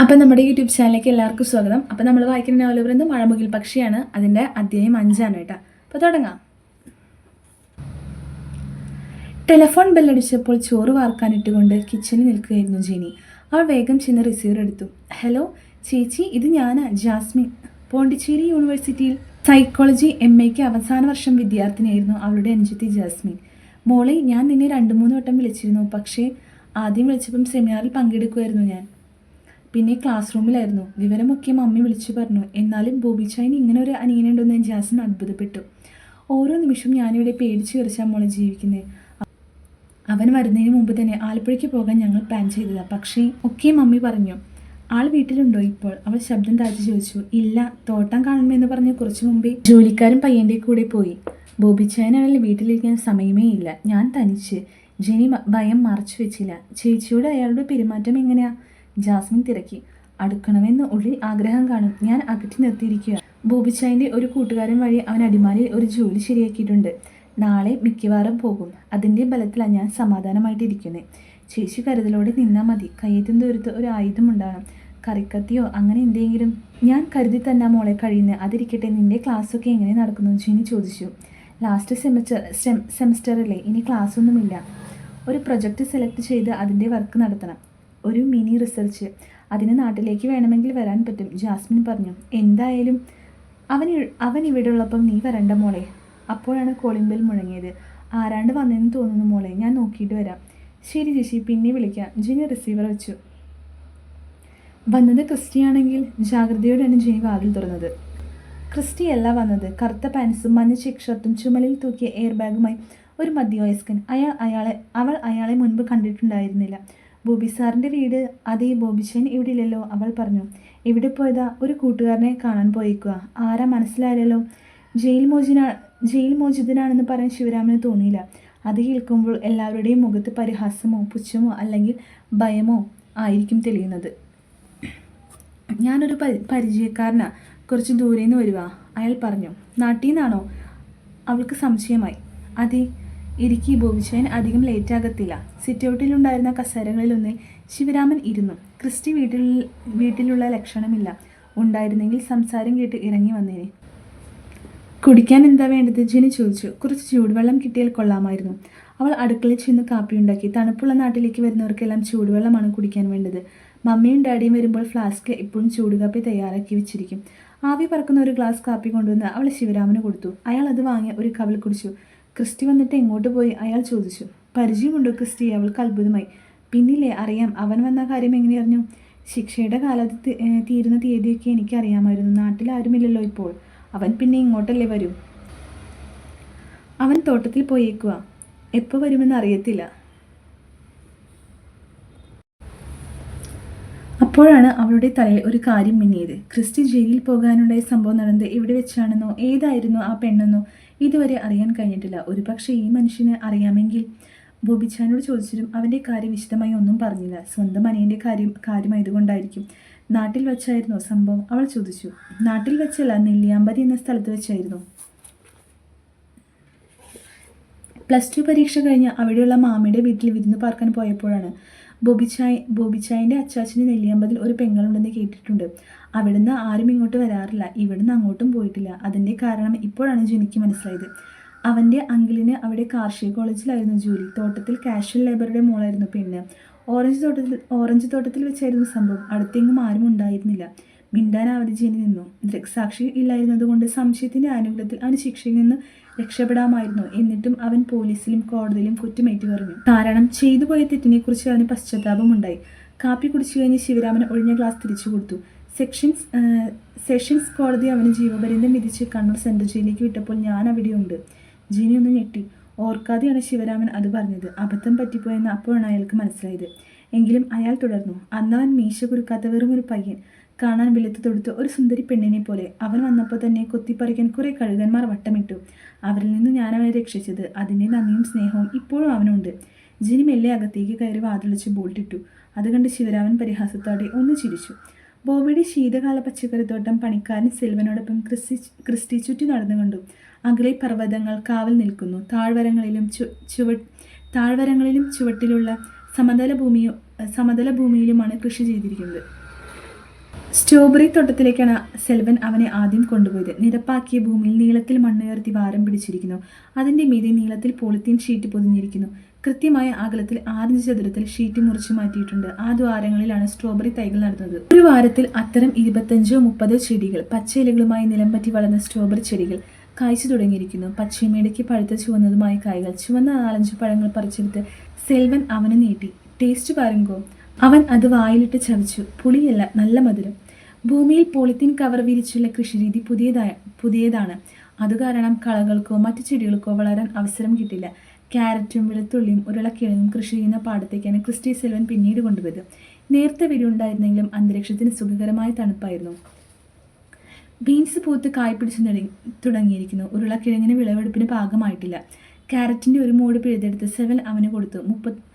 അപ്പം നമ്മുടെ യൂട്യൂബ് ചാനലിലേക്ക് എല്ലാവർക്കും സ്വാഗതം. അപ്പം നമ്മൾ വായിക്കുന്ന നോവൽ പറയുന്നത് മഴമുകിൽ പക്ഷിയാണ്. അതിന്റെ അധ്യായം അഞ്ചാണ് കേട്ടോ. അപ്പോൾ തുടങ്ങാം. ടെലിഫോൺ ബെല്ലടിച്ചപ്പോൾ ചോറ് വാർക്കാനിട്ടുകൊണ്ട് കിച്ചണിൽ നിൽക്കുകയായിരുന്നു ജീനി. അവൾ വേഗം ചെന്ന് റിസീവർ എടുത്തു. ഹലോ ചേച്ചി ഇത് ഞാനാ ജാസ്മിൻ. പോണ്ടിച്ചേരി യൂണിവേഴ്സിറ്റിയിൽ സൈക്കോളജി എം എക്ക് അവസാന വർഷം വിദ്യാർത്ഥിനിയായിരുന്നു അവളുടെ അഞ്ചത്തി ജാസ്മിൻ. മോളെ ഞാൻ നിന്നെ രണ്ട് മൂന്ന് വട്ടം വിളിച്ചിരുന്നു. പക്ഷേ ആദ്യം വിളിച്ചപ്പം സെമിനാറിൽ പങ്കെടുക്കുമായിരുന്നു ഞാൻ. പിന്നെ ക്ലാസ് റൂമിലായിരുന്നു വിവരമൊക്കെ മമ്മി വിളിച്ചു പറഞ്ഞു. എന്നാലും ബോബി ചായന് ഇങ്ങനെ ഒരു അനിയനുണ്ടെന്ന് ജാസൻ അത്ഭുതപ്പെട്ടു. ഓരോ നിമിഷവും ഞാനിവിടെ പേടിച്ച് കറിച്ചാൽ മോളെ ജീവിക്കുന്നത് അവൻ വരുന്നതിന് മുമ്പ് തന്നെ ആലപ്പുഴയ്ക്ക് പോകാൻ ഞങ്ങൾ പ്ലാൻ ചെയ്തതാണ് പക്ഷേ ഒക്കെ മമ്മി പറഞ്ഞു. ആൾ വീട്ടിലുണ്ടോ ഇപ്പോൾ? അവൾ ശബ്ദം താഴ്ത്തി ചോദിച്ചു. ഇല്ല തോട്ടം കാണണമെന്ന് പറഞ്ഞ് കുറച്ച് മുമ്പേ ജോലിക്കാരൻ പയ്യന്റെ കൂടെ പോയി. ബോബിച്ചായൻ അവൾ വീട്ടിലിരിക്കാൻ സമയമേ ഇല്ല. ഞാൻ തനിച്ച്. ജെനി ഭയം മറച്ചു വെച്ചില്ല. ചേച്ചിയോട് അയാളുടെ പെരുമാറ്റം എങ്ങനെയാ? ജാസ്മിൻ തിരക്കി. അടുക്കണമെന്ന് ഉള്ളിൽ ആഗ്രഹം കാണും. ഞാൻ അകറ്റി നിർത്തിയിരിക്കുക ബോബിച്ചായന്റെ ഒരു കൂട്ടുകാരൻ വഴി അവൻ അടിമാലിയിൽ ഒരു ജോലി ശരിയാക്കിയിട്ടുണ്ട്. നാളെ മിക്കവാറും പോകും. അതിന്റെ ബലത്തിലാണ് ഞാൻ സമാധാനമായിട്ടിരിക്കുന്നത് ചേച്ചി കരുതലോടെ നിന്നാൽ മതി. കയ്യേറ്റം ദൂരത്ത് ഒരു ആയുധം ഉണ്ടാകണം. കറിക്കത്തിയോ അങ്ങനെ എന്തെങ്കിലും? ഞാൻ കരുതി തന്നെ മോളെ കഴിയുന്ന. അതിരിക്കട്ടെ നിന്റെ ക്ലാസ്സൊക്കെ എങ്ങനെ നടക്കുന്നു? ജിനി ചോദിച്ചു. ലാസ്റ്റ് സെമസ്റ്റർ സെമസ്റ്ററല്ലേ ഇനി ക്ലാസ് ഒന്നുമില്ല ഒരു പ്രൊജക്റ്റ് സെലക്ട് ചെയ്ത് അതിന്റെ വർക്ക് നടത്തണം. ഒരു മിനി റിസർച്ച്. അതിന് നാട്ടിലേക്ക് വേണമെങ്കിൽ വരാൻ പറ്റും. ജാസ്മിൻ പറഞ്ഞു എന്തായാലും അവൻ അവൻ ഇവിടെ ഉള്ളപ്പം നീ വരണ്ട മോളെ. അപ്പോഴാണ് കോളിംഗ് ബെൽ മുഴങ്ങിയത്. ആരാണ്ട് വന്നെന്ന് തോന്നുന്നു മോളെ. ഞാൻ നോക്കിയിട്ട് വരാം. ശരി ചേച്ചി പിന്നെ വിളിക്കാം. ജിനി റിസീവർ വെച്ചു. വന്നത് ക്രിസ്റ്റിയാണെങ്കിൽ ജാഗ്രതയോടെയാണ് ജിനി വാതിൽ തുറന്നത്. ക്രിസ്റ്റി അല്ല വന്നത്. കറുത്ത പാൻസും മഞ്ഞ ചെക്ക് ഷർട്ടും ചുമലിൽ തൂക്കിയ എയർ ബാഗുമായി ഒരു മധ്യവയസ്കൻ. അയാൾ അയാളെ അവൾ അയാളെ മുൻപ് കണ്ടിട്ടുണ്ടായിരുന്നില്ല. ബോബി സാറിന്റെ വീട് അതേ ബോബിച്ചൻ ഇവിടെ ഇല്ലല്ലോ അവൾ പറഞ്ഞു. ഇവിടെ പോയതാ ഒരു കൂട്ടുകാരനെ കാണാൻ പോയേക്കുക ആരാ മനസ്സിലായല്ലോ? ജയിൽ മോചിനാ ജയിൽ മോചിതനാണെന്ന് പറയാൻ ശിവരാമന് തോന്നിയില്ല. അത് കേൾക്കുമ്പോൾ എല്ലാവരുടെയും മുഖത്ത് പരിഹാസമോ പുച്ഛമോ അല്ലെങ്കിൽ ഭയമോ ആയിരിക്കും തെളിയുന്നത്. ഞാനൊരു പരി പരിചയക്കാരനാ. കുറച്ച് ദൂരെ നിന്ന് വരുവാ അയാൾ പറഞ്ഞു. നാട്ടിൽ നിന്നാണോ? അവൾക്ക് സംശയമായി. അതെ ഇടുക്കി ഭൂമിശയൻ അധികം ലേറ്റ് ആകത്തില്ല. സിറ്റൗട്ടിലുണ്ടായിരുന്ന കസേരകളിലൊന്നിൽ ശിവരാമൻ ഇരുന്നു. ക്രിസ്റ്റി വീട്ടിൽ വീട്ടിലുള്ള ലക്ഷണമില്ല. ഉണ്ടായിരുന്നെങ്കിൽ സംസാരം കേട്ട് ഇറങ്ങി വന്നേനെ. കുടിക്കാൻ എന്താ വേണ്ടത്? ജിനി ചോദിച്ചു. കുറച്ച് ചൂടുവെള്ളം കിട്ടിയാൽ കൊള്ളാമായിരുന്നു. അവൾ അടുക്കളയിൽ ചെന്ന് കാപ്പി ഉണ്ടാക്കി. തണുപ്പുള്ള നാട്ടിലേക്ക് വരുന്നവർക്കെല്ലാം ചൂടുവെള്ളമാണ് കുടിക്കാൻ വേണ്ടത്. മമ്മിയും ഡാഡിയും വരുമ്പോൾ ഫ്ലാസ്ക് എപ്പോഴും ചൂടുകാപ്പി തയ്യാറാക്കി വെച്ചിരിക്കും. ആവി പറക്കുന്ന ഒരു ഗ്ലാസ് കാപ്പി കൊണ്ടുവന്ന് അവൾ ശിവരാമന് കൊടുത്തു. അയാൾ അത് വാങ്ങി ഒരു കവൽ കുടിച്ചു. ക്രിസ്റ്റി വന്നിട്ട് എങ്ങോട്ട് പോയി? അയാൾ ചോദിച്ചു. പരിചയമുണ്ടോ ക്രിസ്റ്റി? അവൾക്ക് അത്ഭുതമായി. പിന്നില്ലേ അറിയാം. അവൻ വന്ന കാര്യം എങ്ങനെ അറിഞ്ഞു? ശിക്ഷയുടെ കാലത്ത് തീരുന്ന തീയതിയൊക്കെ എനിക്കറിയാമായിരുന്നു. നാട്ടിൽ ആരുമില്ലല്ലോ ഇപ്പോൾ. അവൻ പിന്നെ ഇങ്ങോട്ടല്ലേ വരൂ? അവൻ തോട്ടത്തിൽ പോയേക്കുക എപ്പോൾ വരുമെന്ന് അറിയത്തില്ല. അപ്പോഴാണ് അവളുടെ തലയിൽ ഒരു കാര്യം മിന്നിയത്. ക്രിസ്റ്റി ജയിലിൽ പോകാനുണ്ടായ സംഭവം നടന്നത് എവിടെ വെച്ചാണെന്നോ ഏതായിരുന്നു ആ പെണ്ണെന്നോ ഇതുവരെ അറിയാൻ കഴിഞ്ഞിട്ടില്ല. ഒരുപക്ഷെ ഈ മനുഷ്യന് അറിയാമെങ്കിൽ ബോബിച്ചാനോട് ചോദിച്ചിട്ടും അവന്റെ കാര്യം വിശദമായി ഒന്നും പറഞ്ഞില്ല. സ്വന്തം അനിയന്റെ കാര്യം കാര്യമായതുകൊണ്ടായിരിക്കും. നാട്ടിൽ വെച്ചായിരുന്നു സംഭവം? അവൾ ചോദിച്ചു. നാട്ടിൽ വെച്ചല്ല നെല്ലിയാമ്പതി എന്ന സ്ഥലത്ത് വെച്ചായിരുന്നു. പ്ലസ് ടു പരീക്ഷ കഴിഞ്ഞ് അവിടെയുള്ള മാമിയുടെ വീട്ടിൽ വിരുന്ന് പാർക്കാൻ പോയപ്പോഴാണ് ബോബിച്ചായ് ബോബിച്ചായന്റെ അച്ചാച്ചന് നെല്ലിയാമ്പതിൽ ഒരു പെങ്ങളുണ്ടെന്ന് കേട്ടിട്ടുണ്ട്. അവിടുന്ന് ആരും ഇങ്ങോട്ട് വരാറില്ല. ഇവിടുന്ന് അങ്ങോട്ടും പോയിട്ടില്ല. അതിന്റെ കാരണം ഇപ്പോഴാണ് ജനിക്ക് മനസ്സിലായത്. അവന്റെ അങ്കിളിന് അവിടെ കാർഷിക കോളേജിലായിരുന്നു ജോലി. തോട്ടത്തിൽ കാഷ്വൽ ലേബറുടെ മോളായിരുന്നു പെണ്ണ്. ഓറഞ്ച് തോട്ടത്തിൽ ഓറഞ്ച് തോട്ടത്തിൽ വെച്ചായിരുന്നു സംഭവം. അടുത്തെങ്ങും ആരും ഉണ്ടായിരുന്നില്ല. മിണ്ടാനാവാതെ ജനി നിന്നു. ദൃക്സാക്ഷി ഇല്ലായിരുന്നതുകൊണ്ട് സംശയത്തിന്റെ ആനുകൂല്യത്തിൽ അവന് ശിക്ഷയിൽ നിന്ന് രക്ഷപ്പെടാമായിരുന്നു. എന്നിട്ടും അവൻ പോലീസിലും കോടതിയിലും കുറ്റമേറ്റു പറഞ്ഞു. കാരണം ചെയ്തു പോയ തെറ്റിനെക്കുറിച്ച് അവന് പശ്ചാത്താപമുണ്ടായി കാപ്പി കുടിച്ചു കഴിഞ്ഞ് ശിവരാമൻ ഒഴിഞ്ഞ ഗ്ലാസ് തിരിച്ചു കൊടുത്തു. സെക്ഷൻസ് സെഷൻസ് കോടതി അവന് ജീവപര്യന്തം വിധിച്ച് കണ്ണൂർ സെൻട്രൽ ജയിലിലേക്ക് വിട്ടപ്പോൾ ഞാൻ അവിടെയുണ്ട്. ജീനി ഒന്ന് ഞെട്ടി. ഓർക്കാതെയാണ് ശിവരാമൻ അത് പറഞ്ഞത്. അബദ്ധം പറ്റിപ്പോയെന്ന് അപ്പോഴാണ് അയാൾക്ക് മനസ്സിലായത്. എങ്കിലും അയാൾ തുടർന്നു. അന്നവൻ മീശ കുറുക്കാത്ത വെറും ഒരു പയ്യൻ. കാണാൻ വെളുത്തു തൊടുത്ത് ഒരു സുന്ദരി പെണ്ണിനെ പോലെ അവൻ വന്നപ്പോൾ തന്നെ കൊത്തിപ്പറിക്കാൻ കുറെ കഴുകന്മാർ വട്ടമിട്ടു. അവരിൽ നിന്ന് ഞാൻ അവനെ രക്ഷിച്ചത്. അതിന്റെ നന്ദിയും സ്നേഹവും ഇപ്പോഴും അവനുണ്ട്. ജിനി മെല്ലെ അകത്തേക്ക് കയറി വാതിളിച്ച് ബോൾട്ടിട്ടു. അത് കണ്ട് ശിവരാമൻ പരിഹാസത്തോടെ ഒന്ന് ചിരിച്ചു. ബോബിയുടെ ശീതകാല പച്ചക്കറിത്തോട്ടം പണിക്കാരൻ സെൽവനോടൊപ്പം ക്രിസ്റ്റി ക്രിസ്റ്റി ചുറ്റി നടന്നു കണ്ടു. അകലെ പർവതങ്ങൾ കാവൽ നിൽക്കുന്നു. താഴ്വരങ്ങളിലും ചുവ താഴ്വരങ്ങളിലും ചുവട്ടിലുള്ള സമതല ഭൂമിയോ സമതല ഭൂമിയിലുമാണ് കൃഷി ചെയ്തിരിക്കുന്നത്. സ്ട്രോബെറി തോട്ടത്തിലേക്കാണ് സെൽവൻ അവനെ ആദ്യം കൊണ്ടുപോയത്. നിരപ്പാക്കിയ ഭൂമിയിൽ നീളത്തിൽ മണ്ണുയർത്തി വാരം പിടിച്ചിരിക്കുന്നു. അതിന്റെ മീതെ നീളത്തിൽ പോളിത്തീൻ ഷീറ്റ് പൊതിഞ്ഞിരിക്കുന്നു. കൃത്യമായ അകലത്തിൽ ആറഞ്ച് ചതുരത്തിൽ ഷീറ്റ് മുറിച്ചു മാറ്റിയിട്ടുണ്ട്. ആ ദ്വാരങ്ങളിലാണ് സ്ട്രോബെറി തൈകൾ നടന്നത്. ഒരു വാരത്തിൽ അത്തരം ഇരുപത്തഞ്ചോ മുപ്പതോ ചെടികൾ പച്ചയിലകളുമായി നിലംപറ്റി വളർന്ന സ്ട്രോബെറി ചെടികൾ കായ്ച്ചു തുടങ്ങിയിരിക്കുന്നു. പച്ചമേടയ്ക്ക് പഴുത്ത ചുവന്നതുമായ കായ്കൾ ചുവന്ന നാലഞ്ച് പഴങ്ങൾ പറിച്ചെടുത്ത് സെൽവൻ അവന് നീട്ടി. ടേസ്റ്റ് പാരുങ്കോ? അവൻ അത് വായിലിട്ട് ചവച്ചു പുളിയല്ല നല്ല മധുരം. ഭൂമിയിൽ പോളിത്തീൻ കവർ വിരിച്ചുള്ള കൃഷിരീതി പുതിയതായ പുതിയതാണ്. അതുകാരണം കളകൾക്കോ മറ്റു ചെടികൾക്കോ വളരാൻ അവസരം കിട്ടില്ല. ക്യാരറ്റും വെളുത്തുള്ളിയും ഉരുളക്കിഴങ്ങും കൃഷി ചെയ്യുന്ന പാടത്തേക്കാണ് ക്രിസ്റ്റി സെൽവൻ പിന്നീട് കൊണ്ടുപോയത്. നേരത്തെ വിരിവുണ്ടായിരുന്നെങ്കിലും അന്തരീക്ഷത്തിന് സുഖകരമായ തണുപ്പായിരുന്നു. ബീൻസ് പൂത്ത് കായ് പിടിച്ച് തുടങ്ങി തുടങ്ങിയിരിക്കുന്നു. ഉരുളക്കിഴങ്ങിന് വിളവെടുപ്പിന് പാകമായിട്ടില്ല. ക്യാരറ്റിന്റെ ഒരു മൂട് പിഴുതെടുത്ത് സെവൻ അവന് കൊടുത്തു. മുപ്പത്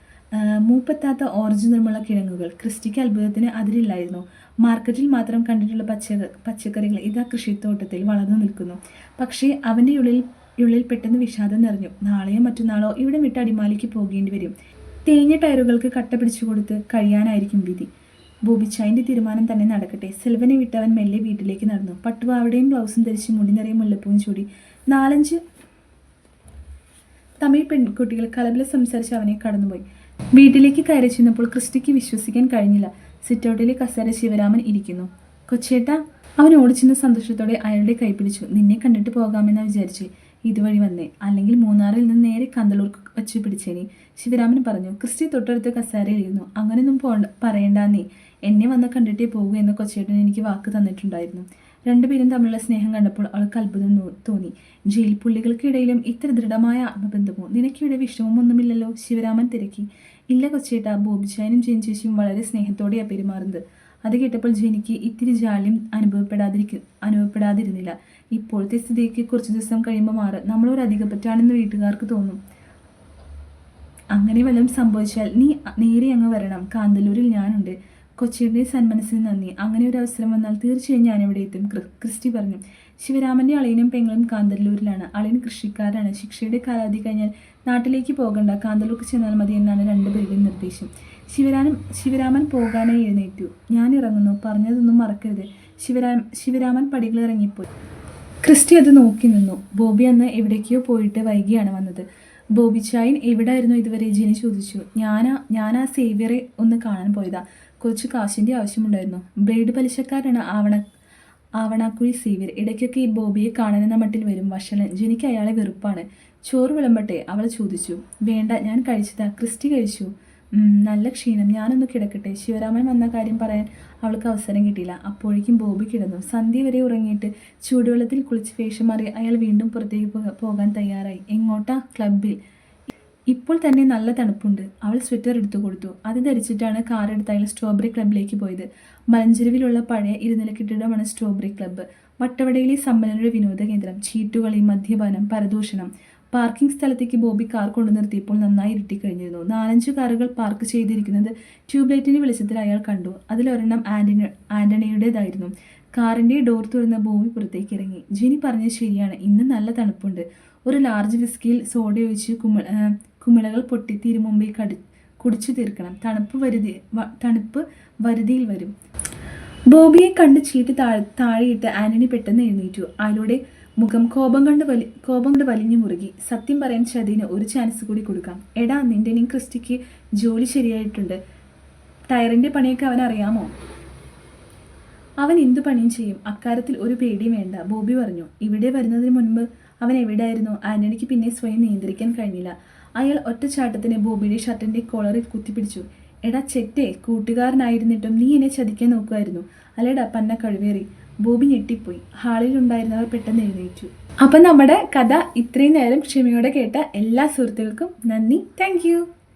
മൂപ്പത്താത്ത ഓറഞ്ച് കിഴങ്ങുകൾ ക്രിസ്റ്റിക്ക് അത്ഭുതത്തിന് അതിരില്ലായിരുന്നു. മാർക്കറ്റിൽ മാത്രം കണ്ടിട്ടുള്ള പച്ച പച്ചക്കറികൾ ഇതാ കൃഷിത്തോട്ടത്തിൽ വളർന്നു നിൽക്കുന്നു. പക്ഷേ അവന്റെ ഉള്ളിൽ ഉള്ളിൽ പെട്ടെന്ന് വിഷാദം നിറഞ്ഞു. നാളെയോ മറ്റന്നാളോ ഇവിടെ വിട്ട് അടിമാലിക്ക് പോകേണ്ടി വരും. തേഞ്ഞ ടയറുകൾക്ക് കട്ട പിടിച്ചു കൊടുത്ത് കഴിയാനായിരിക്കും വിധി. ബോബിച്ചായന്റെ തീരുമാനം തന്നെ നടക്കട്ടെ. സെൽവനെ വിട്ടവൻ മെല്ലെ വീട്ടിലേക്ക് നടന്നു. പട്ടുവാവടയും ബ്ലൗസും ധരിച്ച് മുടി നിറയും മുല്ലപ്പൂവും ചൂടി. നാലഞ്ച് തമിഴ് പെൺകുട്ടികൾ കലബിൽ സംസാരിച്ച് അവനെ കടന്നുപോയി. വീട്ടിലേക്ക് കയറി ചെന്നപ്പോൾ ക്രിസ്റ്റിക്ക് വിശ്വസിക്കാൻ കഴിഞ്ഞില്ല. സിറ്റൗട്ടിലെ കസേര ശിവരാമൻ ഇരിക്കുന്നു. കൊച്ചേട്ട അവൻ ഓടിച്ചെന്ന സന്തോഷത്തോടെ അയാളുടെ കൈപിടിച്ചു നിന്നെ കണ്ടിട്ട് പോകാമെന്ന് വിചാരിച്ചു. ഇതുവഴി വന്നേ. അല്ലെങ്കിൽ മൂന്നാറിൽ നിന്ന് നേരെ കന്തളൂർക്ക് വച്ച് പിടിച്ചേനി. ശിവരാമൻ പറഞ്ഞു ക്രിസ്റ്റി തൊട്ടടുത്ത് കസേരയിലിരുന്നു അങ്ങനെയൊന്നും പോണ്ട പറയണ്ടാന്നേ. എന്നെ വന്ന് കണ്ടിട്ടേ പോകൂ എന്ന് കൊച്ചേട്ടൻ എനിക്ക് വാക്ക് തന്നിട്ടുണ്ടായിരുന്നു. രണ്ടുപേരും തമ്മിലുള്ള സ്നേഹം കണ്ടപ്പോൾ അവൾക്ക് അത്ഭുതം തോന്നി. ജയിൽ പുള്ളികൾക്കിടയിലും ഇത്ര ദൃഢമായ ആത്മബന്ധമോ? നിനക്കിവിടെ വിഷമമൊന്നുമില്ലല്ലോ? ശിവരാമൻ തിരക്കി. ഇല്ല കൊച്ചേട്ട ബോബിച്ചായനും ജയിൻചേച്ചിയും വളരെ സ്നേഹത്തോടെയാണ് പെരുമാറുന്നത്. അത് കേട്ടപ്പോൾ ജെനിക്ക് ഇത്തിരി ജാള്യം അനുഭവപ്പെടാതിരിക്ക അനുഭവപ്പെടാതിരുന്നില്ല. ഇപ്പോഴത്തെ സ്ഥിതിക്ക് കുറച്ച് ദിവസം കഴിയുമ്പോൾ മാറി. നമ്മളൊരു അധികപ്പറ്റാണെന്ന് വീട്ടുകാർക്ക് തോന്നും. അങ്ങനെ വല്ലതും സംഭവിച്ചാൽ നീ നേരെ അങ്ങ് വരണം. കാന്തല്ലൂരിൽ ഞാനുണ്ട്. കൊച്ചിയുടെ സന്മനസ്സിന് നന്ദി. അങ്ങനെ ഒരു അവസരം വന്നാൽ തീർച്ചയായും ഞാൻ ഇവിടെ എത്തും ക്രിസ്റ്റി പറഞ്ഞു. ശിവരാമന്റെ അളിയനും പെങ്ങളും കാന്തല്ലൂരിലാണ്. അളിയൻ കൃഷിക്കാരാണ്. ശിക്ഷയുടെ കാലാവധി കഴിഞ്ഞാൽ നാട്ടിലേക്ക് പോകണ്ട. കാന്തല്ലൂർക്ക് ചെന്നാൽ മതി എന്നാണ് രണ്ടുപേരുടെയും നിർദ്ദേശം. ശിവരാമൻ ശിവരാമൻ പോകാനായി എഴുന്നേറ്റു. ഞാൻ ഇറങ്ങുന്നു. പറഞ്ഞതൊന്നും മറക്കരുത്. ശിവരാം ശിവരാമൻ പടികൾ ഇറങ്ങിപ്പോയി. ക്രിസ്റ്റി അത് നോക്കി നിന്നു. ബോബി അന്ന് എവിടേക്കോ പോയിട്ട് വൈകിയാണ് വന്നത്. ബോബി ചായൻ എവിടായിരുന്നു ഇതുവരെ? ജിനി ചോദിച്ചു. ഞാനാ ആ സേവിയറെ ഒന്ന് കാണാൻ പോയതാ. കുറച്ച് കാശിന്റെ ആവശ്യമുണ്ടായിരുന്നു. ബ്രേഡ് പലിശക്കാരാണ് ആവണ ആവണാക്കുഴി സേവിയർ. ഇടയ്ക്കൊക്കെ ഈ ബോബിയെ കാണാനെന്ന മട്ടിൽ വരും. വഷളൻ ജനിക്ക് അയാളെ വെറുപ്പാണ്. ചോറ് വിളമ്പട്ടെ? അവൾ ചോദിച്ചു. വേണ്ട ഞാൻ കഴിച്ചതാ. ക്രിസ്റ്റി കഴിച്ചു. നല്ല ക്ഷീണം. ഞാനൊന്ന് കിടക്കട്ടെ? ശിവരാമൻ വന്ന കാര്യം പറയാൻ അവൾക്ക് അവസരം കിട്ടിയില്ല. അപ്പോഴേക്കും ബോബി കിടന്നു. സന്ധ്യ വരെ ഉറങ്ങിയിട്ട് ചൂടുവെള്ളത്തിൽ കുളിച്ച് വേഷം മാറി അയാൾ വീണ്ടും പുറത്തേക്ക് പോകാൻ തയ്യാറായി. എങ്ങോട്ടാ? ക്ലബിൽ ഇപ്പോൾ തന്നെ നല്ല തണുപ്പുണ്ട്. അവൾ സ്വെറ്റർ എടുത്തു കൊടുത്തു. അത് ധരിച്ചിട്ടാണ് കാർ എടുത്ത് അയാൾ സ്ട്രോബെറി ക്ലബിലേക്ക് പോയത്. മലഞ്ചെരുവിലുള്ള പഴയ ഇരുനില കെട്ടിടമാണ് സ്ട്രോബെറി ക്ലബ്ബ് വട്ടവടയിലെ സമ്മേളനയുടെ വിനോദ കേന്ദ്രം ചീട്ടുകളി മദ്യപാനം പരദൂഷണം. പാർക്കിംഗ് സ്ഥലത്തേക്ക് ബോബി കാർ കൊണ്ടു നിർത്തിയപ്പോൾ നന്നായി ഇരുട്ടിക്കഴിഞ്ഞിരുന്നു. നാലഞ്ച് കാറുകൾ പാർക്ക് ചെയ്തിരിക്കുന്നത് ട്യൂബ്ലൈറ്റിന്റെ വെളിച്ചത്തിൽ അയാൾ കണ്ടു. അതിലൊരെണ്ണം ആന്റണി ആന്റണിയുടേതായിരുന്നു. കാറിന്റെ ഡോർ തുറന്ന ബോബി പുറത്തേക്ക് ഇറങ്ങി. ജിനി പറഞ്ഞത് ശരിയാണ്. ഇന്ന് നല്ല തണുപ്പുണ്ട്. ഒരു ലാർജ് വിസ്കിയിൽ സോഡ ഒഴിച്ച് കുമിള കുമിളകൾ പൊട്ടി തിരുമുമ്പിൽ കടി കുടിച്ചു തീർക്കണം. തണുപ്പ് വരുതി തണുപ്പ് വരുതിയിൽ വരും. ബോബിയെ കണ്ട് ചീട്ട് താഴെ താഴെയിട്ട് ആന്റണി പെട്ടെന്ന് എഴുന്നേറ്റു. അയാളുടെ മുഖം കോപം കൊണ്ട് വലി കോപം കൊണ്ട് വലിഞ്ഞു മുറുകി. സത്യം പറയാൻ ചതിന് ഒരു ചാൻസ് കൂടി കൊടുക്കാം. എടാ നിന്റെ നീ ക്രിസ്റ്റിക്ക് ജോലി ശരിയായിട്ടുണ്ട്. ടയറിന്റെ പണിയൊക്കെ അവൻ അറിയാമോ? അവൻ എന്തു പണിയും ചെയ്യും. അക്കാര്യത്തിൽ ഒരു പേടിയും വേണ്ട. ബോബി പറഞ്ഞു. ഇവിടെ വരുന്നതിന് മുൻപ് അവൻ എവിടെയായിരുന്നു? ആന്റണിക്ക് പിന്നെ സ്വയം നിയന്ത്രിക്കാൻ കഴിഞ്ഞില്ല. അയാൾ ഒറ്റച്ചാട്ടത്തിന് ബോബിയുടെ ഷർട്ടിന്റെ കോളറിൽ കുത്തിപ്പിടിച്ചു. എടാ ചെറ്റെ കൂട്ടുകാരനായിരുന്നിട്ടും നീ എന്നെ ചതിക്കാൻ നോക്കുമായിരുന്നു അല്ലേടാ പന്ന കഴിവേറി. ബോബി ഞെട്ടിപ്പോയി. ഹാളിൽ ഉണ്ടായിരുന്നവർ പെട്ടെന്ന് എഴുന്നേറ്റു. അപ്പം നമ്മുടെ കഥ ഇത്രയും നേരം ക്ഷമയോടെ കേട്ട എല്ലാ സുഹൃത്തുക്കൾക്കും നന്ദി. താങ്ക്